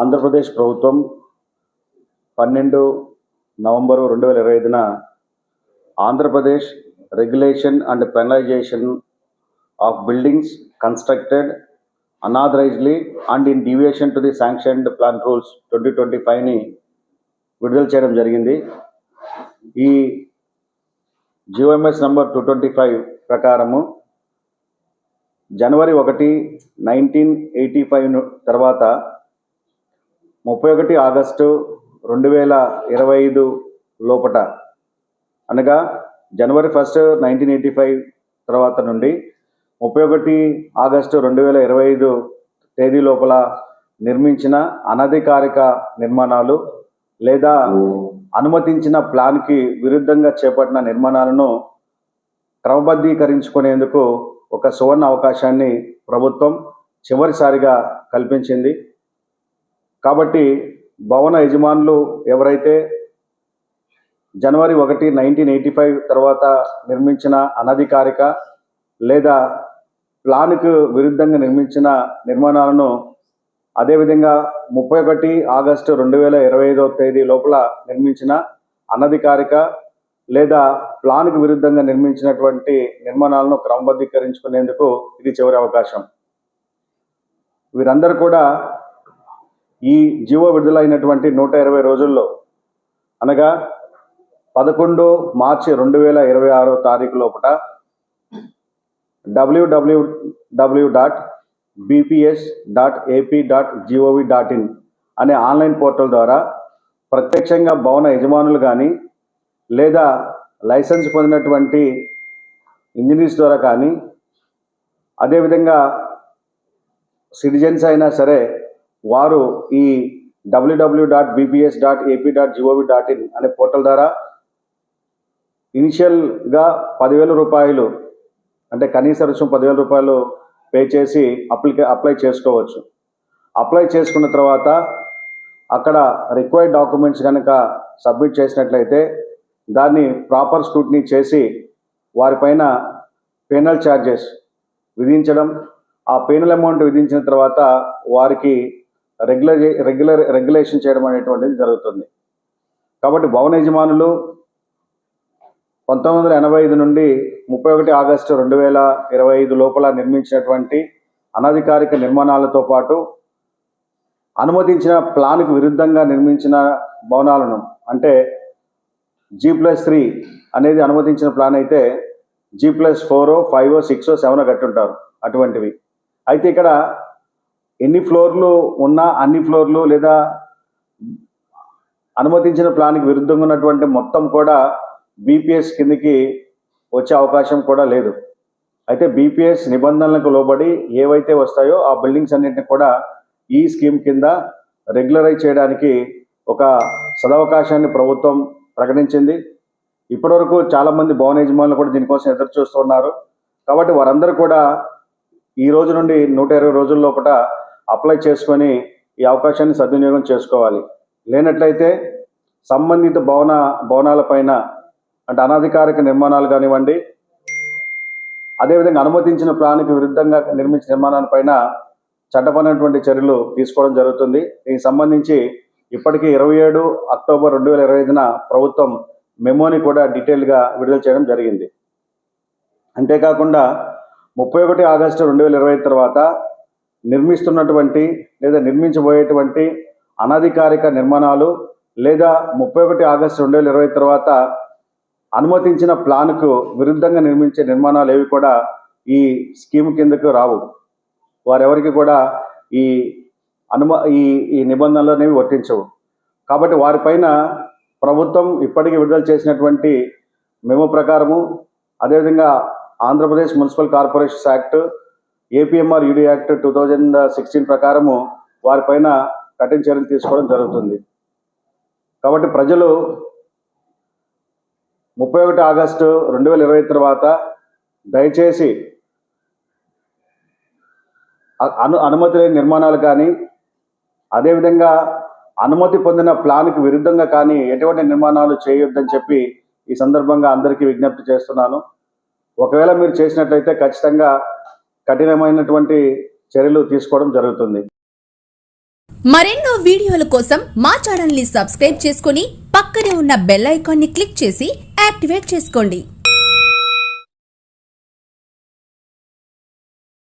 ఆంధ్రప్రదేశ్ ప్రభుత్వం పన్నెండు నవంబరు రెండు వేల ఇరవై ఐదున Andhra Pradesh regulation and penalisation of buildings constructed unauthorisedly and in deviation to the sanctioned plan rules twenty twenty ఫైవ్ని విడుదల చేయడం జరిగింది. ఈ GOMS number two twenty five ప్రకారము జనవరి ఒకటి నైన్టీన్ ఎయిటీ ఫైవ్ తర్వాత ముప్పై ఒకటి ఆగస్టు రెండు వేల ఇరవై ఐదు లోపట. అనగా జనవరి ఫస్ట్ నైన్టీన్ ఎయిటీ ఫైవ్ తర్వాత నుండి ముప్పై ఒకటి ఆగస్టు రెండు వేల ఇరవై ఐదు తేదీ లోపల నిర్మించిన అనధికారిక నిర్మాణాలు లేదా అనుమతించిన ప్లాన్కి విరుద్ధంగా చేపట్టిన నిర్మాణాలను క్రమబద్ధీకరించుకునేందుకు ఒక సువర్ణ అవకాశాన్ని ప్రభుత్వం చివరిసారిగా కల్పించింది. కాబట్టి భవన యజమానులు ఎవరైతే జనవరి ఒకటి నైన్టీన్ ఎయిటీ ఫైవ్ తర్వాత నిర్మించిన అనధికారిక లేదా ప్లాన్కు విరుద్ధంగా నిర్మించిన నిర్మాణాలను అదేవిధంగా ముప్పై ఒకటి ఆగస్టు రెండు వేల ఇరవై ఐదో తేదీ లోపల నిర్మించిన అనధికారిక లేదా ప్లాన్కు విరుద్ధంగా నిర్మించినటువంటి నిర్మాణాలను క్రమబద్ధీకరించుకునేందుకు ఇది చివరి అవకాశం. వీరందరూ కూడా ఈ జీవో విడుదలైనటువంటి నూట ఇరవై రోజుల్లో అనగా పదకొండు మార్చి రెండు వేల ఇరవై ఆరో తారీఖు లోపల WWW dot BPS dot AP dot GOV dot in అనే ఆన్లైన్ పోర్టల్ ద్వారా ప్రత్యక్షంగా భవన యజమానులు కానీ లేదా లైసెన్స్ పొందినటువంటి ఇంజనీర్స్ ద్వారా కానీ అదేవిధంగా సిటిజన్స్ అయినా సరే వారు ఈ WW dot BBS dot AP dot GOV dot in అనే పోర్టల్ ద్వారా ఇనిషియల్గా పదివేల రూపాయలు అంటే కనీస రుసుం పదివేల రూపాయలు పే చేసి అప్లికే అప్లై చేసుకోవచ్చు. అప్లై చేసుకున్న తర్వాత అక్కడ రిక్వైర్డ్ డాక్యుమెంట్స్ కనుక సబ్మిట్ చేసినట్లయితే దాన్ని ప్రాపర్ స్క్రూటినీ చేసి వారిపైన పెనల్ ఛార్జెస్ విధించడం ఆ పెనల్ అమౌంట్ విధించిన తర్వాత వారికి రెగ్యులర్ రెగ్యులర్ రెగ్యులేషన్ చేయడం అనేటువంటిది జరుగుతుంది. కాబట్టి భవన యజమానులు పంతొమ్మిది వందల ఎనభై ఐదు నుండి ముప్పై ఒకటి ఆగస్టు రెండు వేల ఇరవై ఐదు లోపల నిర్మించినటువంటి అనధికారిక నిర్మాణాలతో పాటు అనుమతించిన ప్లాన్కు విరుద్ధంగా నిర్మించిన భవనాలను అంటే జీ ప్లస్ త్రీ అనేది అనుమతించిన ప్లాన్ అయితే G plus four five six seven కట్టుంటారు అటువంటివి. అయితే ఇక్కడ ఎన్ని ఫ్లోర్లు ఉన్నా అన్ని ఫ్లోర్లు లేదా అనుమతించిన ప్లాన్కి విరుద్ధంగా ఉన్నటువంటి మొత్తం కూడా బీపీఎస్ కిందకి వచ్చే అవకాశం కూడా లేదు. అయితే బీపీఎస్ నిబంధనలకు లోబడి ఏవైతే వస్తాయో ఆ బిల్డింగ్స్ అన్నింటిని కూడా ఈ స్కీమ్ కింద రెగ్యులరైజ్ చేయడానికి ఒక సదవకాశాన్ని ప్రభుత్వం ప్రకటించింది. ఇప్పటివరకు చాలామంది భవన యజమానులు కూడా దీనికోసం ఎదురు చూస్తున్నారు కాబట్టి వారందరూ కూడా ఈ రోజు నుండి నూట ఇరవై రోజుల లోపల అప్లై చేసుకొని ఈ అవకాశాన్ని సద్వినియోగం చేసుకోవాలి. లేనట్లయితే సంబంధిత భవన భవనాలపైన అంటే అనధికారిక నిర్మాణాలు కానివ్వండి అదేవిధంగా అనుమతించిన ప్లాన్కి విరుద్ధంగా నిర్మించిన నిర్మాణాలపైన చట్టపరమైనటువంటి చర్యలు తీసుకోవడం జరుగుతుంది. దీనికి సంబంధించి ఇప్పటికీ ఇరవై ఏడు అక్టోబర్ రెండు వేల ఇరవై ఐదున ప్రభుత్వం మెమోని కూడా డీటెయిల్గా విడుదల చేయడం జరిగింది. అంతేకాకుండా ముప్పై ఒకటి ఆగస్టు రెండు వేల ఇరవై తర్వాత నిర్మిస్తున్నటువంటి లేదా నిర్మించబోయేటువంటి అనధికారిక నిర్మాణాలు లేదా ముప్పై ఒకటి ఆగస్టు రెండు వేల ఇరవై తర్వాత అనుమతించిన ప్లాన్కు విరుద్ధంగా నిర్మించే నిర్మాణాలు ఏవి కూడా ఈ స్కీమ్ కిందకు రావు. వారెవరికి కూడా ఈ అనుమ ఈ ఈ నిబంధనలు అనేవి వర్తించవు. కాబట్టి వారిపైన ప్రభుత్వం ఇప్పటికీ విడుదల చేసినటువంటి మెమో ప్రకారము అదేవిధంగా Andhra Pradesh municipal corporations act APMR UD act two thousand sixteen ప్రకారము వారిపైన కఠిన చర్యలు తీసుకోవడం జరుగుతుంది. కాబట్టి ప్రజలు ముప్పై ఒకటి ఆగస్టు రెండు వేల ఇరవై తర్వాత దయచేసి అను అనుమతి లేని నిర్మాణాలు కానీ అదేవిధంగా అనుమతి పొందిన ప్లాన్కి విరుద్ధంగా కానీ ఎటువంటి నిర్మాణాలు చేయొద్దని చెప్పి ఈ సందర్భంగా అందరికీ విజ్ఞప్తి చేస్తున్నాను. ఒకవేళ మీరు చేసినట్లయితే ఖచ్చితంగా కఠినమైనటువంటి చర్యలు తీసుకోవడం జరుగుతుంది. మరెన్నో వీడియోల కోసం మా ఛానల్ని సబ్స్క్రైబ్ చేసుకుని పక్కనే ఉన్న బెల్ ఐకాన్ని క్లిక్ చేసి యాక్టివేట్ చేసుకోండి.